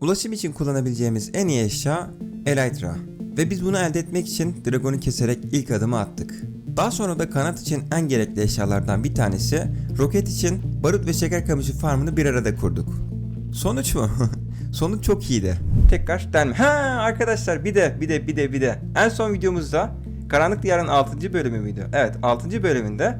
Ulaşım için kullanabileceğimiz en iyi eşya Elytra. Ve biz bunu elde etmek için Dragon'u keserek ilk adımı attık. Daha sonra da kanat için en gerekli eşyalardan bir tanesi roket için barut ve şeker kamışı farmını bir arada kurduk. Sonuç mu? Sonuç çok iyiydi. Tekrar denme. Ha arkadaşlar bir de bir de bir de bir de. En son videomuzda Karanlık Diyar'ın 6. bölümü müydü? Evet 6. bölümünde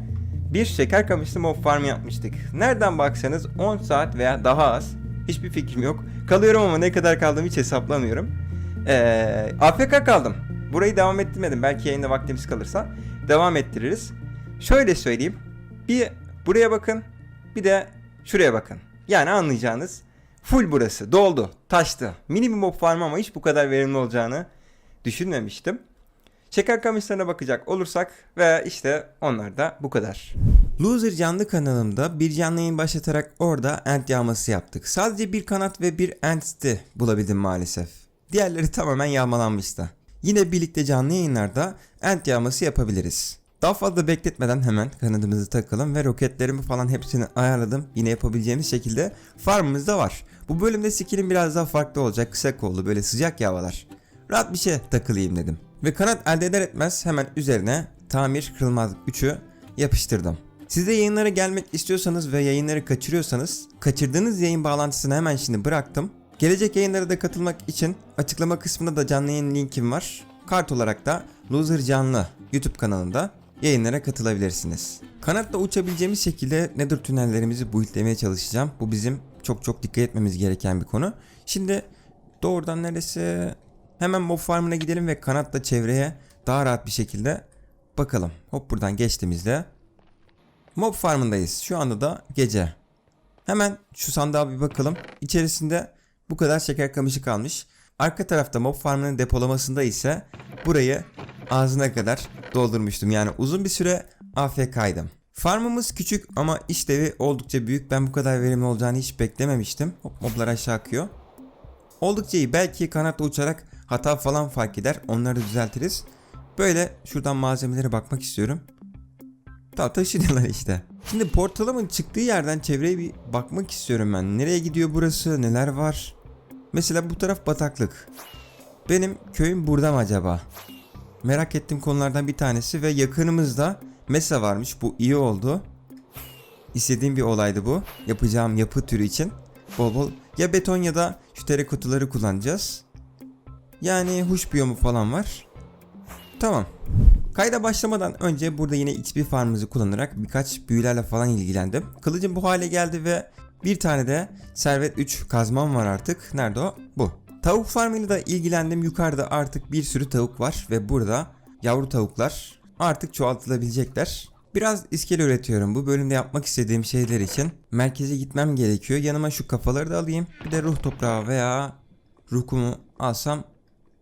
bir şeker kamışlı mob farm yapmıştık. Nereden baksanız 10 saat veya daha az. Hiçbir fikrim yok. Kalıyorum ama ne kadar kaldığımı hiç hesaplamıyorum. Ee, AFK kaldım. Burayı devam ettirmedim. Belki yayında vaktimiz kalırsa devam ettiririz. Şöyle söyleyeyim. Bir buraya bakın. Bir de şuraya bakın. Yani anlayacağınız full burası. Doldu. Taştı. Mini bir mob ama hiç bu kadar verimli olacağını düşünmemiştim. Şeker kamışlarına bakacak olursak ve işte onlar da bu kadar. Loser canlı kanalımda bir canlı yayın başlatarak orada ant yağması yaptık. Sadece bir kanat ve bir entity bulabildim maalesef. Diğerleri tamamen yağmalanmıştı. Yine birlikte canlı yayınlarda ant yağması yapabiliriz. Daha fazla bekletmeden hemen kanadımızı takalım ve roketlerimi falan hepsini ayarladım. Yine yapabileceğimiz şekilde farmımız da var. Bu bölümde skill'im biraz daha farklı olacak. Kısa kollu böyle sıcak havalar. Rahat bir şey takılayım dedim. Ve kanat elde eder etmez hemen üzerine tamir kırılmaz 3'ü yapıştırdım. Siz de yayınlara gelmek istiyorsanız ve yayınları kaçırıyorsanız kaçırdığınız yayın bağlantısını hemen şimdi bıraktım. Gelecek yayınlara da katılmak için açıklama kısmında da canlı yayın linkim var. Kart olarak da Loser Canlı YouTube kanalında yayınlara katılabilirsiniz. Kanatla uçabileceğimiz şekilde nether tünellerimizi buildlemeye çalışacağım. Bu bizim çok çok dikkat etmemiz gereken bir konu. Şimdi doğrudan neresi? Hemen mob farmına gidelim ve kanatla çevreye daha rahat bir şekilde bakalım. Hop buradan geçtiğimizde mob farmındayız. Şu anda da gece. Hemen şu sandığa bir bakalım. İçerisinde bu kadar şeker kamışı kalmış. Arka tarafta mob farmının depolamasında ise burayı ağzına kadar doldurmuştum. Yani uzun bir süre AFK'ydım. Farmımız küçük ama işlevi oldukça büyük. Ben bu kadar verimli olacağını hiç beklememiştim. Hop moblar aşağı akıyor. Oldukça iyi. Belki kanatla uçarak hata falan fark eder. Onları düzeltiriz. Böyle şuradan malzemelere bakmak istiyorum. Ta taşınıyorlar işte. Şimdi portalımın çıktığı yerden çevreye bir bakmak istiyorum ben. Nereye gidiyor burası? Neler var? Mesela bu taraf bataklık. Benim köyüm burada mı acaba? Merak ettiğim konulardan bir tanesi ve yakınımızda Mesa varmış. Bu iyi oldu. İstediğim bir olaydı bu. Yapacağım yapı türü için. Bol bol ya beton ya da şu terikotaları kullanacağız. Yani huş biyomu falan var. Tamam. Kayda başlamadan önce burada yine XP farmımızı kullanarak birkaç büyülerle falan ilgilendim. Kılıcım bu hale geldi ve bir tane de Servet 3 kazmam var artık. Nerede o? Bu. Tavuk farmıyla da ilgilendim. Yukarıda artık bir sürü tavuk var ve burada yavru tavuklar artık çoğaltılabilecekler. Biraz iskele üretiyorum. Bu bölümde yapmak istediğim şeyler için merkeze gitmem gerekiyor. Yanıma şu kafaları da alayım. Bir de ruh toprağı veya ruh kumu alsam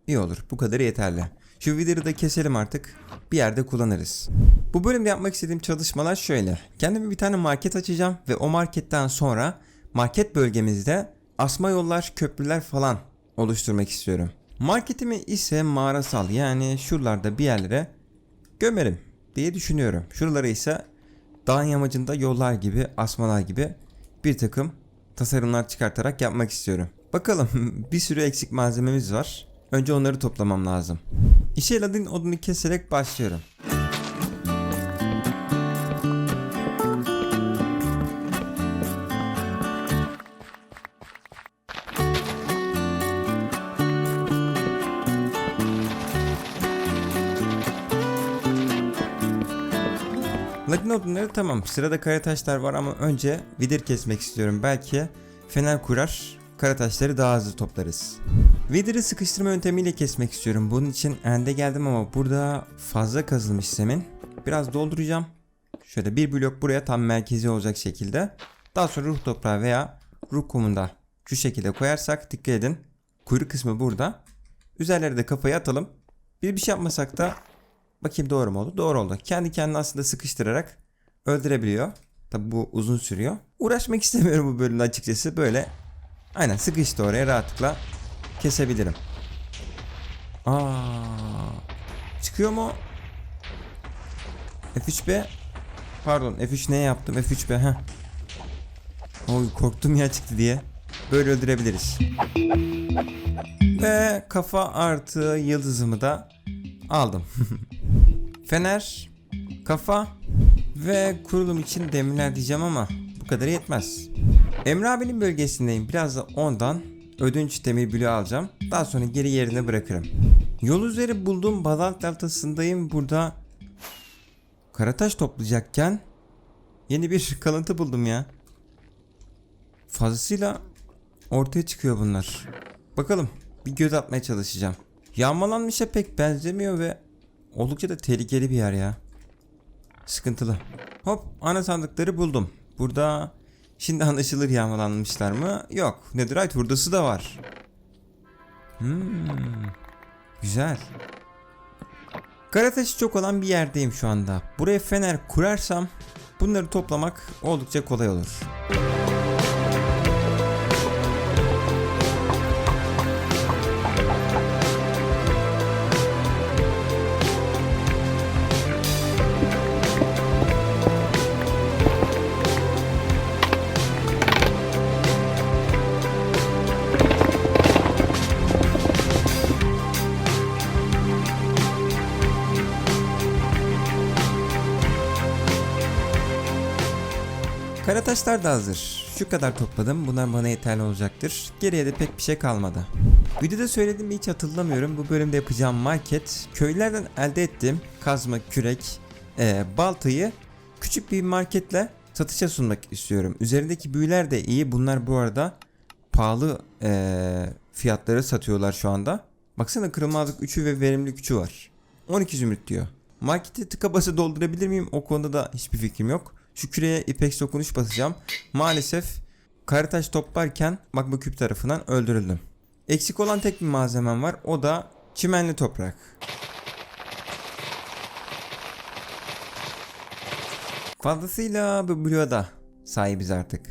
iyi olur. Bu kadar yeterli. Şu vidiri da keselim artık. Bir yerde kullanırız. Bu bölümde yapmak istediğim çalışmalar şöyle. Kendime bir tane market açacağım ve o marketten sonra market bölgemizde asma yollar, köprüler falan oluşturmak istiyorum. Marketimi ise mağarasal yani şuralarda bir yerlere gömerim diye düşünüyorum. Şuralara ise dağın yamacında yollar gibi, asmalar gibi bir takım tasarımlar çıkartarak yapmak istiyorum. Bakalım bir sürü eksik malzememiz var. Önce onları toplamam lazım. İşe ladin odunu keserek başlıyorum. Ladin odunları tamam. Sırada kara taşlar var ama önce vidir kesmek istiyorum. Belki fener kurar, kara taşları daha hızlı toplarız. Vidir'i sıkıştırma yöntemiyle kesmek istiyorum. Bunun için ende geldim ama burada fazla kazılmış zemin. Biraz dolduracağım. Şöyle bir blok buraya tam merkezi olacak şekilde. Daha sonra ruh toprağı veya ruh kumunda şu şekilde koyarsak dikkat edin. Kuyruk kısmı burada. Üzerlere de kafayı atalım. Bir bir şey yapmasak da bakayım doğru mu oldu? Doğru oldu. Kendi kendine aslında sıkıştırarak öldürebiliyor. Tabi bu uzun sürüyor. Uğraşmak istemiyorum bu bölümde açıkçası. Böyle aynen sıkıştı oraya rahatlıkla kesebilirim. Aa, çıkıyor mu? F3B Pardon F3 ne yaptım F3B ha. Oy korktum ya çıktı diye. böyle öldürebiliriz. Ve kafa artı yıldızımı da aldım. Fener, kafa ve kurulum için demirler diyeceğim ama bu kadar yetmez. Emre abinin bölgesindeyim. Biraz da ondan ödünç demir bloğu alacağım. Daha sonra geri yerine bırakırım. Yol üzeri bulduğum bazalt deltasındayım. Burada karataş toplayacakken yeni bir kalıntı buldum ya. Fazlasıyla ortaya çıkıyor bunlar. Bakalım bir göz atmaya çalışacağım. Yağmalanmışa pek benzemiyor ve oldukça da tehlikeli bir yer ya. Sıkıntılı. Hop ana sandıkları buldum. Burada şimdi anlaşılır yağmalanmışlar mı? Yok. Netherite hurdası da var. Hmm, güzel. Karataşı çok olan bir yerdeyim şu anda. Buraya fener kurarsam bunları toplamak oldukça kolay olur. Karataşlar da hazır. Şu kadar topladım. Bunlar bana yeterli olacaktır. Geriye de pek bir şey kalmadı. Videoda söyledim mi hiç hatırlamıyorum. Bu bölümde yapacağım market. Köylerden elde ettiğim kazma, kürek, eee, baltayı küçük bir marketle satışa sunmak istiyorum. Üzerindeki büyüler de iyi. Bunlar bu arada pahalı eee fiyatları satıyorlar şu anda. Baksana kırılmazlık 3'ü ve verimlilik 3'ü var. 12 zümrüt diyor. Marketi tıka basa doldurabilir miyim? O konuda da hiçbir fikrim yok. Şu küreye dokunuş basacağım. Maalesef karataş toplarken magma küp tarafından öldürüldüm. Eksik olan tek bir malzemem var. O da çimenli toprak. Fazlasıyla bu bloğa da sahibiz artık.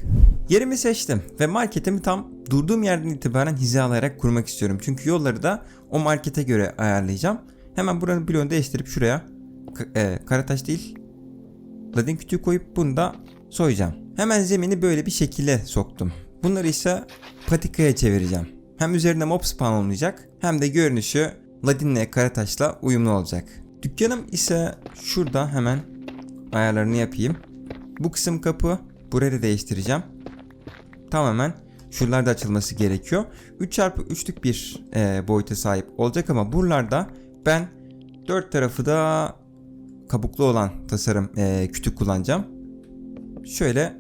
Yerimi seçtim ve marketimi tam durduğum yerden itibaren hizalayarak kurmak istiyorum. Çünkü yolları da o markete göre ayarlayacağım. Hemen buranın bloğunu değiştirip şuraya e, karataş değil ladin kütüğü koyup bunu da soyacağım. Hemen zemini böyle bir şekilde soktum. Bunları ise patikaya çevireceğim. Hem üzerinde mob spawn olmayacak hem de görünüşü ladinle karataşla uyumlu olacak. Dükkanım ise şurada hemen ayarlarını yapayım. Bu kısım kapı. Burayı da değiştireceğim. Tamamen şuralarda açılması gerekiyor. 3x3'lük bir e, boyuta sahip olacak ama buralarda ben dört tarafı da kabuklu olan tasarım e, kütük kullanacağım. Şöyle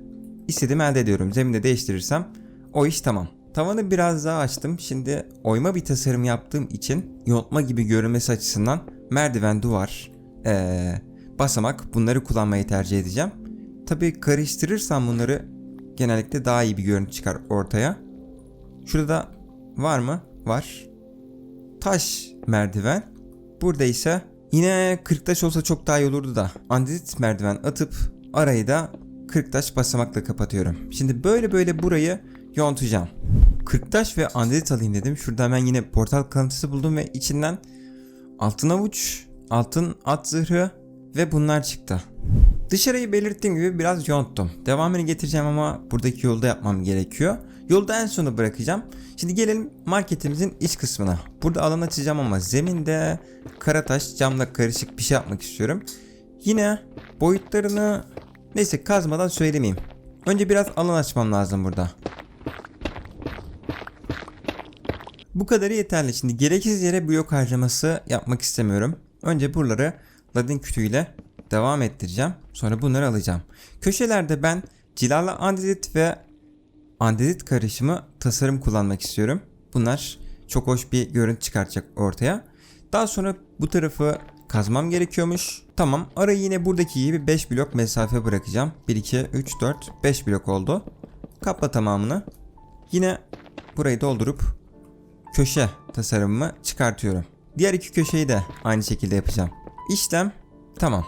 istediğimi elde ediyorum. Zeminde değiştirirsem o iş tamam. Tavanı biraz daha açtım. Şimdi oyma bir tasarım yaptığım için yontma gibi görünmesi açısından merdiven, duvar, e, basamak bunları kullanmayı tercih edeceğim. Tabi karıştırırsam bunları genellikle daha iyi bir görüntü çıkar ortaya. Şurada var mı? Var. Taş merdiven. Burada ise yine 40 taş olsa çok daha iyi olurdu da. Andezit merdiven atıp arayı da 40 taş basamakla kapatıyorum. Şimdi böyle böyle burayı yontacağım. 40 taş ve andezit alayım dedim. Şurada hemen yine portal kalıntısı buldum ve içinden altın avuç, altın at zırhı ve bunlar çıktı. Dışarıyı belirttiğim gibi biraz yonttum. Devamını getireceğim ama buradaki yolda yapmam gerekiyor. Yolda en sona bırakacağım. Şimdi gelelim marketimizin iç kısmına. Burada alan açacağım ama zeminde karataş camla karışık bir şey yapmak istiyorum. Yine boyutlarını neyse kazmadan söylemeyeyim. Önce biraz alan açmam lazım burada. Bu kadarı yeterli. Şimdi gereksiz yere blok harcaması yapmak istemiyorum. Önce buraları ladin kütüğüyle devam ettireceğim. Sonra bunları alacağım. Köşelerde ben cilalı andezit ve andezit karışımı tasarım kullanmak istiyorum. Bunlar çok hoş bir görüntü çıkartacak ortaya. Daha sonra bu tarafı kazmam gerekiyormuş. Tamam arayı yine buradaki gibi 5 blok mesafe bırakacağım. 1, 2, 3, 4, 5 blok oldu. Kapla tamamını. Yine burayı doldurup köşe tasarımımı çıkartıyorum. Diğer iki köşeyi de aynı şekilde yapacağım. İşlem tamam.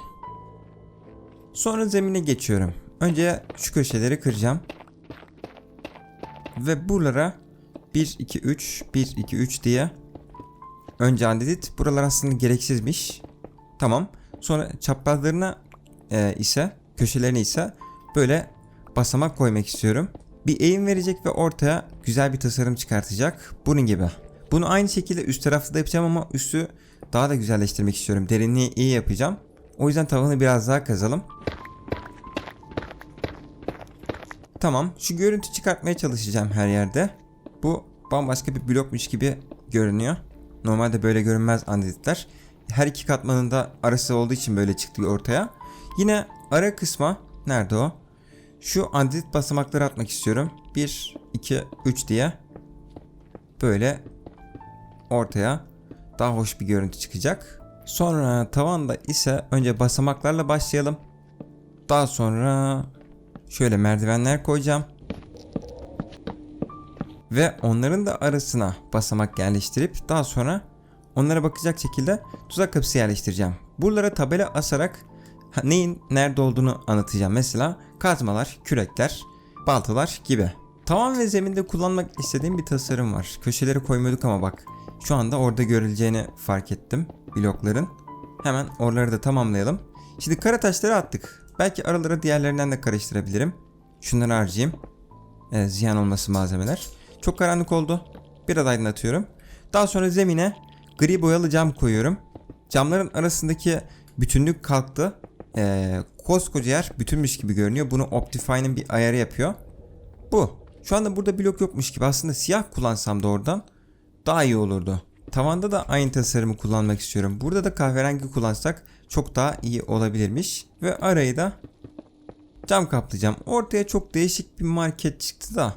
Sonra zemine geçiyorum. Önce şu köşeleri kıracağım. Ve buralara 1 2 3 1 2 3 diye önce andedit buralar aslında gereksizmiş. Tamam. Sonra çaprazlarına e, ise köşelerine ise böyle basamak koymak istiyorum. bir eğim verecek ve ortaya güzel bir tasarım çıkartacak. Bunun gibi. Bunu aynı şekilde üst tarafta da yapacağım ama üstü daha da güzelleştirmek istiyorum. Derinliği iyi yapacağım. O yüzden tavanı biraz daha kazalım. Tamam. Şu görüntü çıkartmaya çalışacağım her yerde. Bu bambaşka bir blokmuş gibi görünüyor. Normalde böyle görünmez andezitler. Her iki katmanın da arası olduğu için böyle çıktı ortaya. Yine ara kısma nerede o? Şu andezit basamakları atmak istiyorum. 1, 2, 3 diye. Böyle ortaya daha hoş bir görüntü çıkacak. Sonra tavanda ise önce basamaklarla başlayalım. Daha sonra şöyle merdivenler koyacağım. Ve onların da arasına basamak yerleştirip daha sonra onlara bakacak şekilde tuzak kapısı yerleştireceğim. Buralara tabela asarak neyin nerede olduğunu anlatacağım. Mesela kazmalar, kürekler, baltalar gibi. Tavan ve zeminde kullanmak istediğim bir tasarım var. Köşeleri koymuyorduk ama bak şu anda orada görüleceğini fark ettim blokların. Hemen oraları da tamamlayalım. Şimdi kara taşları attık. Belki aralara diğerlerinden de karıştırabilirim. Şunları harcayayım. Evet, ziyan olması malzemeler. Çok karanlık oldu. Biraz aydınlatıyorum. Daha sonra zemine gri boyalı cam koyuyorum. Camların arasındaki bütünlük kalktı. Ee, koskoca yer bütünmüş gibi görünüyor. Bunu Optifine'ın bir ayarı yapıyor. Bu. Şu anda burada blok yokmuş gibi. Aslında siyah kullansam da oradan daha iyi olurdu. Tavanda da aynı tasarımı kullanmak istiyorum. Burada da kahverengi kullansak çok daha iyi olabilirmiş. Ve arayı da cam kaplayacağım. Ortaya çok değişik bir market çıktı da.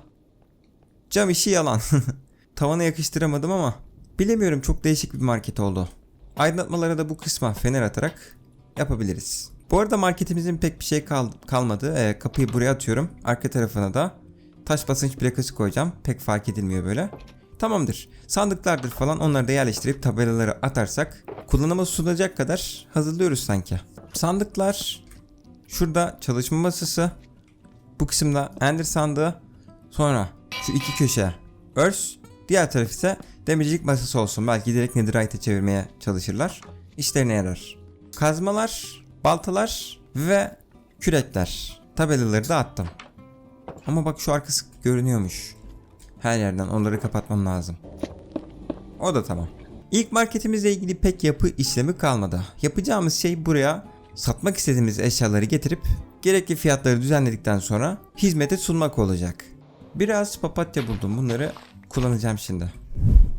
Cam işi yalan. Tavana yakıştıramadım ama bilemiyorum çok değişik bir market oldu. Aydınlatmalara da bu kısma fener atarak yapabiliriz. Bu arada marketimizin pek bir şey kal- kalmadı. Ee, kapıyı buraya atıyorum. Arka tarafına da taş basınç plakası koyacağım. Pek fark edilmiyor böyle. Tamamdır. Sandıklardır falan onları da yerleştirip tabelaları atarsak kullanıma sunacak kadar hazırlıyoruz sanki. Sandıklar şurada çalışma masası. Bu kısımda ender sandığı. Sonra şu iki köşe örs. Diğer taraf ise demircilik masası olsun. Belki direkt netherite'e çevirmeye çalışırlar. İşlerine yarar. Kazmalar, baltalar ve kürekler. Tabelaları da attım. Ama bak şu arkası görünüyormuş. Her yerden onları kapatmam lazım. O da tamam. İlk marketimizle ilgili pek yapı işlemi kalmadı. Yapacağımız şey buraya satmak istediğimiz eşyaları getirip gerekli fiyatları düzenledikten sonra hizmete sunmak olacak. Biraz papatya buldum bunları kullanacağım şimdi.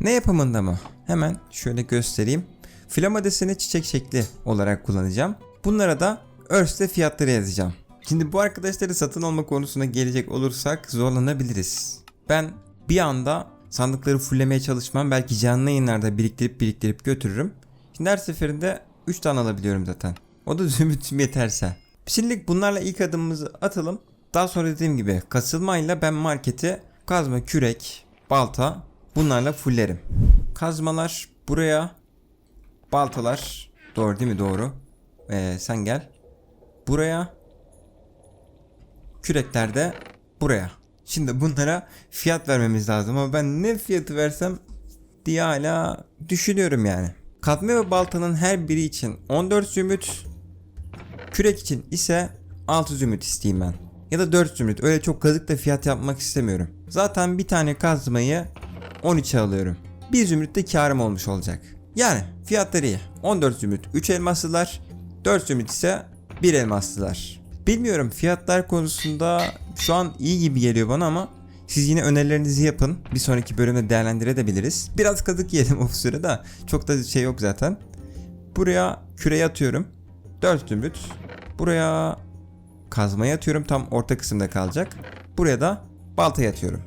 Ne yapımında mı? Hemen şöyle göstereyim. Flama deseni çiçek şekli olarak kullanacağım. Bunlara da Earth'te fiyatları yazacağım. Şimdi bu arkadaşları satın alma konusuna gelecek olursak zorlanabiliriz. Ben bir anda sandıkları fullemeye çalışmam. Belki canlı yayınlarda biriktirip biriktirip götürürüm. Şimdi her seferinde 3 tane alabiliyorum zaten. O da zümrütüm yeterse. Şimdilik bunlarla ilk adımımızı atalım. Daha sonra dediğim gibi kasılmayla ben marketi kazma, kürek, balta bunlarla fullerim. Kazmalar buraya, baltalar doğru değil mi doğru? Ee, sen gel. Buraya, kürekler de buraya. Şimdi bunlara fiyat vermemiz lazım ama ben ne fiyatı versem diye hala düşünüyorum yani. Kazma ve baltanın her biri için 14 zümrüt, kürek için ise 6 zümrüt isteyeyim ben. Ya da 4 zümrüt öyle çok kazık da fiyat yapmak istemiyorum. Zaten bir tane kazmayı 13'e alıyorum. 1 zümrüt de karım olmuş olacak. Yani fiyatları iyi. 14 zümrüt 3 elmaslılar, 4 zümrüt ise 1 elmaslılar. Bilmiyorum fiyatlar konusunda şu an iyi gibi geliyor bana ama siz yine önerilerinizi yapın. Bir sonraki bölümde değerlendirebiliriz. Biraz kazık yedim o sırada. Çok da şey yok zaten. Buraya küreyi atıyorum. 4 zümrüt. Buraya kazmayı atıyorum. Tam orta kısımda kalacak. Buraya da baltayı atıyorum.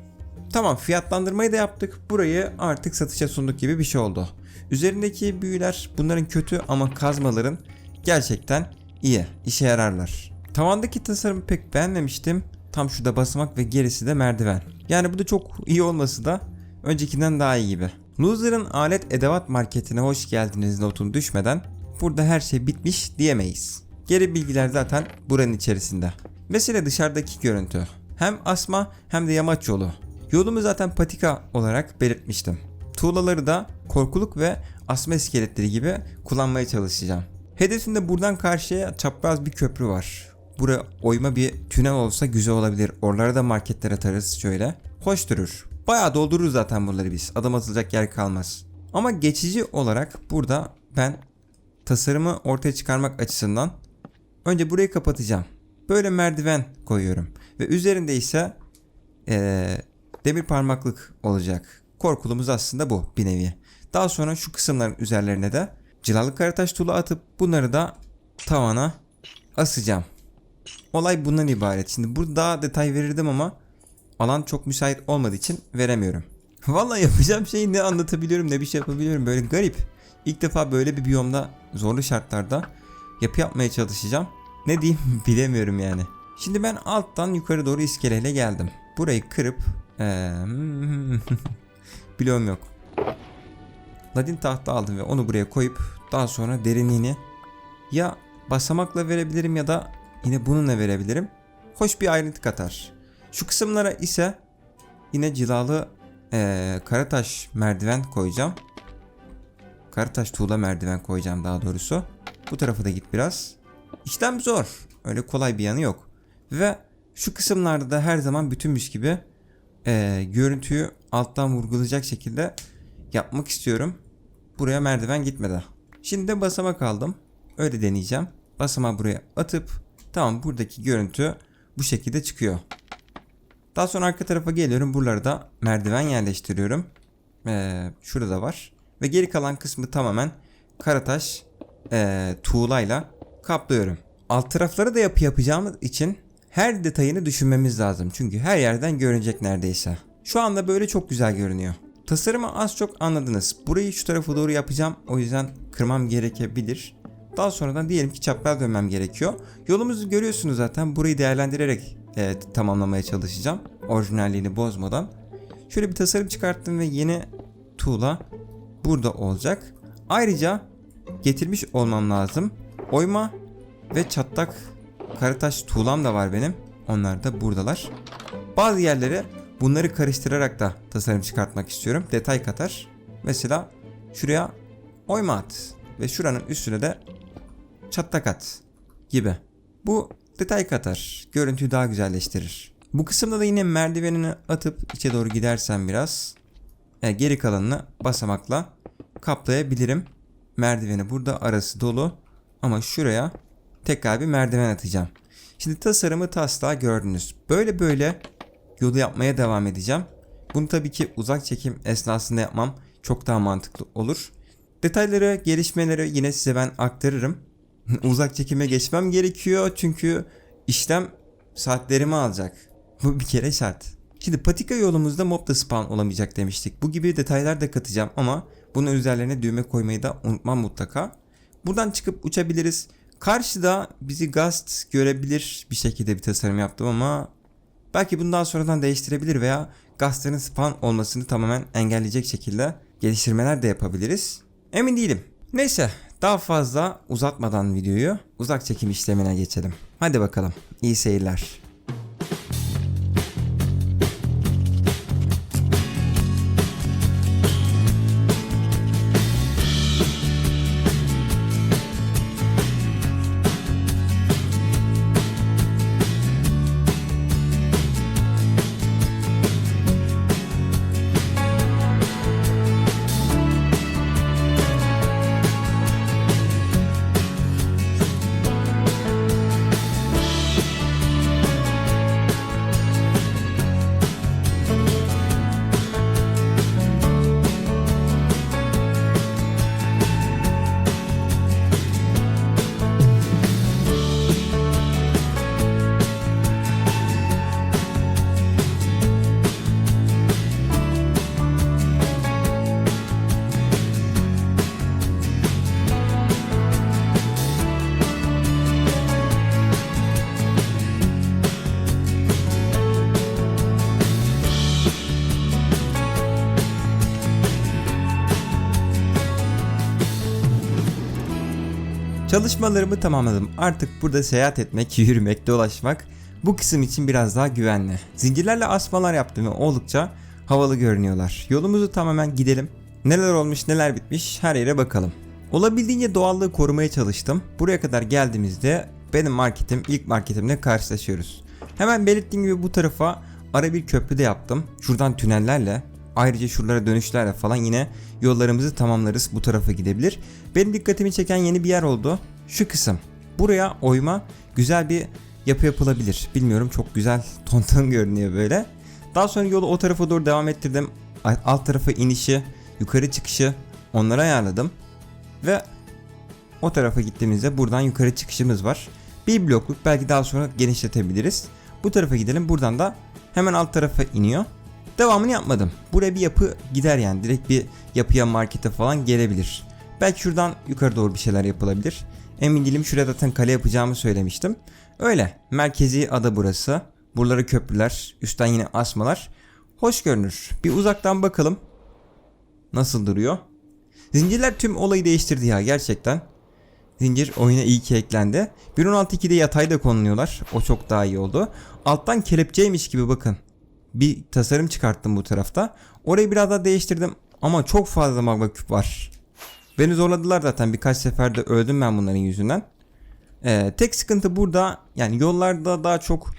Tamam fiyatlandırmayı da yaptık. Burayı artık satışa sunduk gibi bir şey oldu. Üzerindeki büyüler bunların kötü ama kazmaların gerçekten iyi. işe yararlar. Tavandaki tasarımı pek beğenmemiştim. Tam şurada basamak ve gerisi de merdiven. Yani bu da çok iyi olması da öncekinden daha iyi gibi. Loser'ın alet edevat marketine hoş geldiniz notun düşmeden burada her şey bitmiş diyemeyiz. Geri bilgiler zaten buranın içerisinde. Mesele dışarıdaki görüntü. Hem asma hem de yamaç yolu. Yolumu zaten patika olarak belirtmiştim. Tuğlaları da korkuluk ve asma iskeletleri gibi kullanmaya çalışacağım. Hedefimde buradan karşıya çapraz bir köprü var. Buraya oyma bir tünel olsa güzel olabilir. Oralara da marketler atarız şöyle. Hoş durur. Bayağı doldururuz zaten buraları biz. Adım atılacak yer kalmaz. Ama geçici olarak burada ben tasarımı ortaya çıkarmak açısından önce burayı kapatacağım. Böyle merdiven koyuyorum. Ve üzerinde ise eee, demir parmaklık olacak. Korkulumuz aslında bu bir nevi. Daha sonra şu kısımların üzerlerine de cilalı karataş tuğla atıp bunları da tavana asacağım. Olay bundan ibaret. Şimdi burada daha detay verirdim ama alan çok müsait olmadığı için veremiyorum. Vallahi yapacağım şeyi ne anlatabiliyorum ne bir şey yapabiliyorum böyle garip. İlk defa böyle bir biyomda zorlu şartlarda yapı yapmaya çalışacağım. Ne diyeyim bilemiyorum yani. Şimdi ben alttan yukarı doğru iskeleyle geldim. Burayı kırıp eee bloğum yok. Ladin tahta aldım ve onu buraya koyup daha sonra derinliğini ya basamakla verebilirim ya da yine bununla verebilirim. Hoş bir ayrıntı katar. Şu kısımlara ise yine cilalı eee karataş merdiven koyacağım. Karataş tuğla merdiven koyacağım daha doğrusu. Bu tarafa da git biraz. İşlem zor. Öyle kolay bir yanı yok. Ve şu kısımlarda da her zaman bütünmüş gibi eee, görüntüyü alttan vurgulayacak şekilde yapmak istiyorum. Buraya merdiven gitmeden. Şimdi de basamak aldım. Öyle deneyeceğim. Basamağı buraya atıp tamam buradaki görüntü bu şekilde çıkıyor. Daha sonra arka tarafa geliyorum. Buralara da merdiven yerleştiriyorum. Ee, şurada da var. Ve geri kalan kısmı tamamen karataş ee, tuğlayla kaplıyorum. Alt tarafları da yapı yapacağımız için her detayını düşünmemiz lazım. Çünkü her yerden görünecek neredeyse. Şu anda böyle çok güzel görünüyor. Tasarımı az çok anladınız. Burayı şu tarafa doğru yapacağım. O yüzden kırmam gerekebilir. Daha sonradan diyelim ki çapraz dönmem gerekiyor. Yolumuzu görüyorsunuz zaten. Burayı değerlendirerek e, tamamlamaya çalışacağım. Orijinalliğini bozmadan. Şöyle bir tasarım çıkarttım ve yeni tuğla burada olacak. Ayrıca getirmiş olmam lazım. Oyma ve çatlak karataş tuğlam da var benim. Onlar da buradalar. Bazı yerlere bunları karıştırarak da tasarım çıkartmak istiyorum. Detay katar. Mesela şuraya oyma at ve şuranın üstüne de çatlak at gibi. Bu detay katar. Görüntüyü daha güzelleştirir. Bu kısımda da yine merdivenini atıp içe doğru gidersen biraz e, geri kalanını basamakla kaplayabilirim. Merdiveni burada arası dolu ama şuraya tekrar bir merdiven atacağım. Şimdi tasarımı taslağı gördünüz. Böyle böyle yolu yapmaya devam edeceğim. Bunu tabii ki uzak çekim esnasında yapmam çok daha mantıklı olur. Detayları, gelişmeleri yine size ben aktarırım. uzak çekime geçmem gerekiyor çünkü işlem saatlerimi alacak. Bu bir kere şart. Şimdi patika yolumuzda mob da spawn olamayacak demiştik. Bu gibi detaylar da katacağım ama bunun üzerlerine düğme koymayı da unutmam mutlaka. Buradan çıkıp uçabiliriz. Karşıda bizi Gast görebilir bir şekilde bir tasarım yaptım ama belki bundan sonradan değiştirebilir veya Gast'ların spawn olmasını tamamen engelleyecek şekilde geliştirmeler de yapabiliriz. Emin değilim. Neyse daha fazla uzatmadan videoyu uzak çekim işlemine geçelim. Hadi bakalım. İyi seyirler. Çalışmalarımı tamamladım. Artık burada seyahat etmek, yürümek, dolaşmak bu kısım için biraz daha güvenli. Zincirlerle asmalar yaptım ve oldukça havalı görünüyorlar. Yolumuzu tamamen gidelim. Neler olmuş neler bitmiş her yere bakalım. Olabildiğince doğallığı korumaya çalıştım. Buraya kadar geldiğimizde benim marketim ilk marketimle karşılaşıyoruz. Hemen belirttiğim gibi bu tarafa ara bir köprü de yaptım. Şuradan tünellerle ayrıca şuralara dönüşlerle falan yine yollarımızı tamamlarız bu tarafa gidebilir. Benim dikkatimi çeken yeni bir yer oldu. Şu kısım. Buraya oyma güzel bir yapı yapılabilir. Bilmiyorum çok güzel tonton görünüyor böyle. Daha sonra yolu o tarafa doğru devam ettirdim. Alt tarafa inişi, yukarı çıkışı onları ayarladım. Ve o tarafa gittiğimizde buradan yukarı çıkışımız var. Bir blokluk belki daha sonra genişletebiliriz. Bu tarafa gidelim. Buradan da hemen alt tarafa iniyor. Devamını yapmadım. Buraya bir yapı gider yani. Direkt bir yapıya markete falan gelebilir. Belki şuradan yukarı doğru bir şeyler yapılabilir. Emin değilim şuraya zaten kale yapacağımı söylemiştim. Öyle. Merkezi ada burası. Buraları köprüler. Üstten yine asmalar. Hoş görünür. Bir uzaktan bakalım. Nasıl duruyor? Zincirler tüm olayı değiştirdi ya gerçekten. Zincir oyuna iyi ki eklendi. 1.16.2'de yatay da konuluyorlar. O çok daha iyi oldu. Alttan kelepçeymiş gibi bakın. Bir tasarım çıkarttım bu tarafta. Orayı biraz daha değiştirdim. Ama çok fazla magma küp var. Beni zorladılar zaten birkaç seferde öldüm ben bunların yüzünden. Ee, tek sıkıntı burada yani yollarda daha çok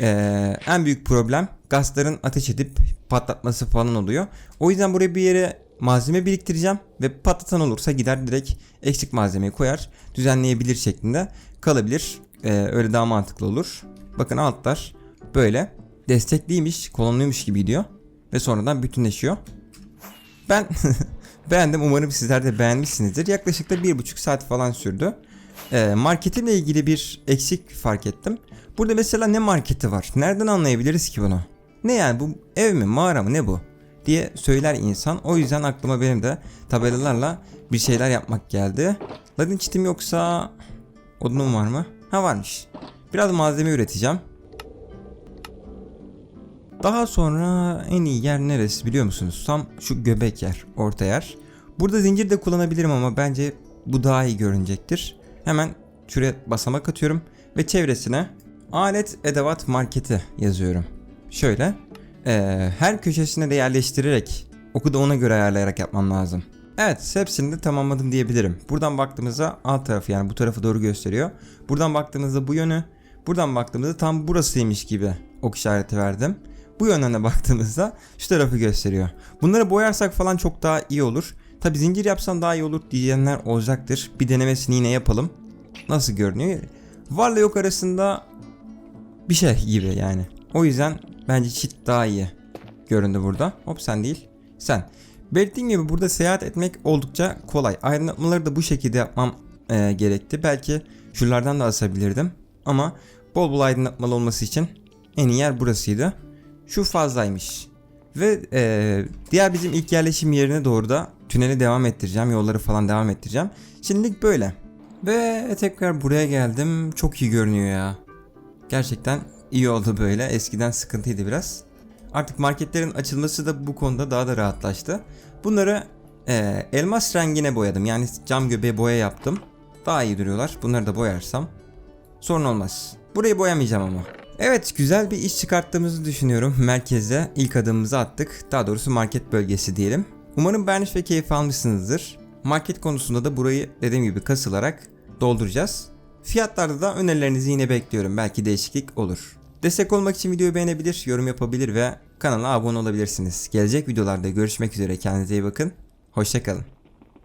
ee, en büyük problem gazların ateş edip patlatması falan oluyor. O yüzden buraya bir yere malzeme biriktireceğim ve patlatan olursa gider direkt eksik malzemeyi koyar düzenleyebilir şeklinde kalabilir. Ee, öyle daha mantıklı olur. Bakın altlar böyle destekliymiş kolonluymuş gibi gidiyor ve sonradan bütünleşiyor. Ben beğendim umarım sizler de beğenmişsinizdir. Yaklaşık da bir buçuk saat falan sürdü. Ee, marketimle ilgili bir eksik fark ettim. Burada mesela ne marketi var? Nereden anlayabiliriz ki bunu? Ne yani bu ev mi mağara mı ne bu? diye söyler insan. O yüzden aklıma benim de tabelalarla bir şeyler yapmak geldi. Ladin çitim yoksa odunum var mı? Ha varmış. Biraz malzeme üreteceğim. Daha sonra en iyi yer neresi biliyor musunuz? Tam şu göbek yer, orta yer. Burada zincir de kullanabilirim ama bence bu daha iyi görünecektir. Hemen şuraya basamak atıyorum ve çevresine alet edevat marketi yazıyorum. Şöyle ee, her köşesine de yerleştirerek oku da ona göre ayarlayarak yapmam lazım. Evet hepsini de tamamladım diyebilirim. Buradan baktığımızda alt tarafı yani bu tarafı doğru gösteriyor. Buradan baktığımızda bu yönü. Buradan baktığımızda tam burasıymış gibi ok işareti verdim. Bu yönden baktığımızda şu tarafı gösteriyor. Bunları boyarsak falan çok daha iyi olur. Tabi zincir yapsam daha iyi olur diyenler olacaktır. Bir denemesini yine yapalım. Nasıl görünüyor? Varla yok arasında bir şey gibi yani. O yüzden bence çit daha iyi göründü burada. Hop sen değil. Sen. Belirttiğim gibi burada seyahat etmek oldukça kolay. Aydınlatmaları da bu şekilde yapmam e, gerekti. Belki şuralardan da asabilirdim. Ama bol bol aydınlatmalı olması için en iyi yer burasıydı. Şu fazlaymış. Ve e, diğer bizim ilk yerleşim yerine doğru da tüneli devam ettireceğim. Yolları falan devam ettireceğim. Şimdilik böyle. Ve tekrar buraya geldim. Çok iyi görünüyor ya. Gerçekten iyi oldu böyle. Eskiden sıkıntıydı biraz. Artık marketlerin açılması da bu konuda daha da rahatlaştı. Bunları e, elmas rengine boyadım. Yani cam göbeğe boya yaptım. Daha iyi duruyorlar. Bunları da boyarsam sorun olmaz. Burayı boyamayacağım ama. Evet güzel bir iş çıkarttığımızı düşünüyorum. Merkeze ilk adımımızı attık. Daha doğrusu market bölgesi diyelim. Umarım beğenmiş ve keyif almışsınızdır. Market konusunda da burayı dediğim gibi kasılarak dolduracağız. Fiyatlarda da önerilerinizi yine bekliyorum. Belki değişiklik olur. Destek olmak için videoyu beğenebilir, yorum yapabilir ve kanala abone olabilirsiniz. Gelecek videolarda görüşmek üzere. Kendinize iyi bakın. Hoşçakalın.